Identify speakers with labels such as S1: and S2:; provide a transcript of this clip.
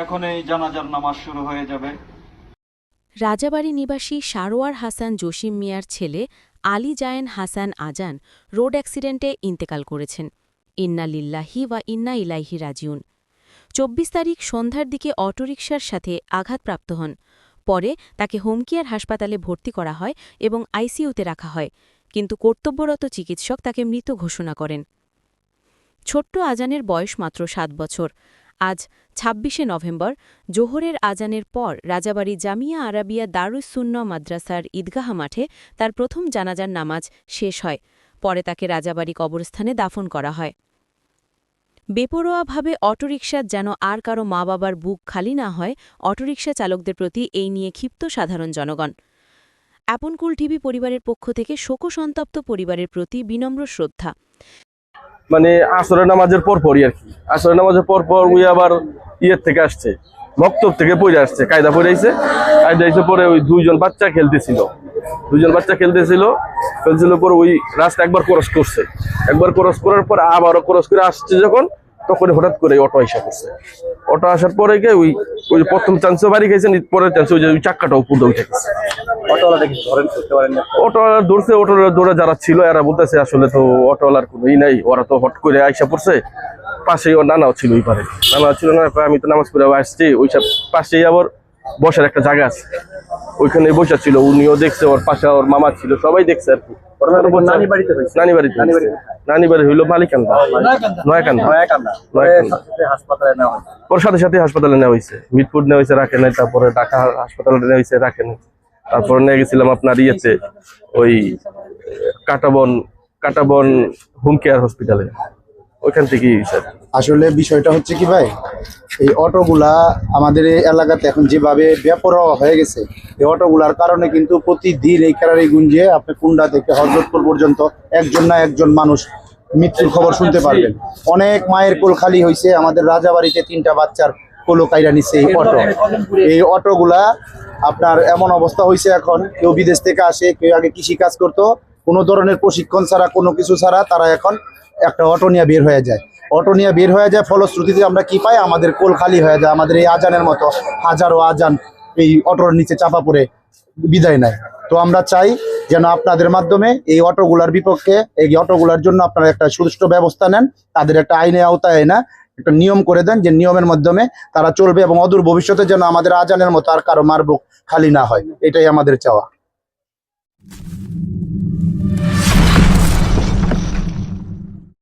S1: এখন এই জানাজার নামাজ শুরু হয়ে যাবে।
S2: রাজাবাড়ি নিবাসী সারোয়ার হাসান জসিম মিয়ার ছেলে আলী জায়েন হাসান আজান রোড অ্যাক্সিডেন্টে ইন্তেকাল করেছেন। ইন্না লিল্লাহি ওয়া ইন্না ইলাইহি রাজিউন। চব্বিশ তারিখ সন্ধ্যার দিকে অটোরিকশার সাথে আঘাতপ্রাপ্ত হন। পরে তাকে হোমকেয়ার হাসপাতালে ভর্তি করা হয় এবং আইসিইউতে রাখা হয়, কিন্তু কর্তব্যরত চিকিৎসক তাকে মৃত ঘোষণা করেন। ছোট্ট আজানের বয়স মাত্র সাত বছর। আজ ছাব্বিশে নভেম্বর, জোহরের আজানের পর রাজাবাড়ি জামিয়া আরাবিয়া দারুসুন্ন মাদ্রাসার ঈদগাহ মাঠে তার প্রথম জানাজার নামাজ শেষ হয়। পরে তাকে রাজাবাড়ি কবরস্থানে দাফন করা হয়। বেপরোয়াভাবে অটোরিকশার যেন আর কারও মা বাবার বুক খালি না হয়, অটোরিকশা চালকদের প্রতি এই নিয়ে ক্ষিপ্ত সাধারণ জনগণ। অ্যাপনকুল টিভি পরিবারের পক্ষ থেকে শোকসন্তপ্ত পরিবারের প্রতি বিনম্র শ্রদ্ধা।
S3: মানে আসরের নামাজের পর পরই আর কি। আসরের নামাজের পর পর ওই আবার ইয়ের থেকে আসছে, মক্তব থেকে পড়ে আসছে, কায়দা পড়ে আইছে। কায়দা এসে পরে ওই দুইজন বাচ্চা খেলতেছিল। দুইজন বাচ্চা খেলতেছিল খেলছিল পর ওই রাস্তা একবার ক্রস করছে। একবার ক্রস করার পর আবারও ক্রস করে আসছে যখন, তখন হঠাৎ করে অটো এসে করছে অটো আসার পরে গিয়ে ওই ওই প্রথম চান্সে বাড়ি গেছে পরের চান্সে ওই চাক্কাটা উপর দিয়ে উঠে গেছে।
S4: অটোওয়ালাটা কি ধরেন করতে পারেন না?
S3: অটোওয়ালা ধরছে অটোওয়ালা দৌড়ে যারা ছিল এরা বলতেছে আসলে তো অটোওয়ালার কোনো ই নাই ওরা তো হট করে আইসা পড়ছে পাশেই ওর নানাও ছিল ওই পারে। নানা ছিল না আমি তো নামাজ পড়ে আসছি ওই সব পাশেই আবার বসার একটা জায়গা আছে। ওইখানে বসা ছিল উনিও দেখছে ওর পাশে ওর মামা ছিল সবাই দেখছে আর কি।
S4: নানি বাড়িতে
S3: নানি বাড়িতে
S4: নানি বাড়ি
S3: নানি বাড়ি হইল মালিকান্দা নয়াকান্দা। ওর সাথে সাথে হাসপাতালে নেওয়া হয়েছে। মিটপুর নেওয়া হয়েছে রাখে নাই তারপরে ঢাকা হাসপাতালে নেওয়া হয়েছে রাখে নাই। তারপরে নিয়ে গেছিলাম আপনার ইয়েতে, ওই, কাটাবন কাটাবন হোম কেয়ার হসপিটালে ওইখান থেকেই, স্যার।
S5: আসলে বিষয়টা হচ্ছে কি ভাই, এই অটোগুলা আমাদের এই এলাকাতে এখন যেভাবে বেপরোয়া হয়ে গেছে, এই অটোগুলার কারণে কিন্তু প্রতিদিন এই ক্যারারি গুঞ্জে আপনি কুন্ডা থেকে হজরতপুর পর্যন্ত একজন না একজন মানুষ মৃত্যুর খবর শুনতে পারবেন। অনেক মায়ের কোল খালি হয়েছে আমাদের রাজাবাড়িতে তিনটা বাচ্চার কোলো কাইরা নিছে এই অটো। এই অটোগুলা আপনার এমন অবস্থা হয়েছে এখন। কেউ বিদেশ থেকে আসে, কেউ আগে কৃষি কাজ করতো, কোনো ধরনের প্রশিক্ষণ ছাড়া, কোনো কিছু ছাড়া তারা এখন একটা অটো নিয়ে বের হয়ে যায়। অটো নিয়ে বের হয়ে যায়, ফলশ্রুতিতে আমরা কি পাই? আমাদের কোল খালি হয়ে যায়, আমাদের এই আজানের মতো হাজারো আজান এই অটোর নিচে চাপা পড়ে বিদায় নেয়। তো আমরা চাই যেন আপনাদের মাধ্যমে এই অটোগুলার বিপক্ষে, এই অটোগুলার জন্য আপনারা একটা সুষ্ঠু ব্যবস্থা নেন, তাদের একটা আইনে আওতায় না একটা নিয়ম করে দেন যে নিয়মের মাধ্যমে তারা চলবে এবং অদূর ভবিষ্যতে যেন আমাদের আজানের মতো আর কারও মারবুক খালি না হয়। এটাই আমাদের চাওয়া।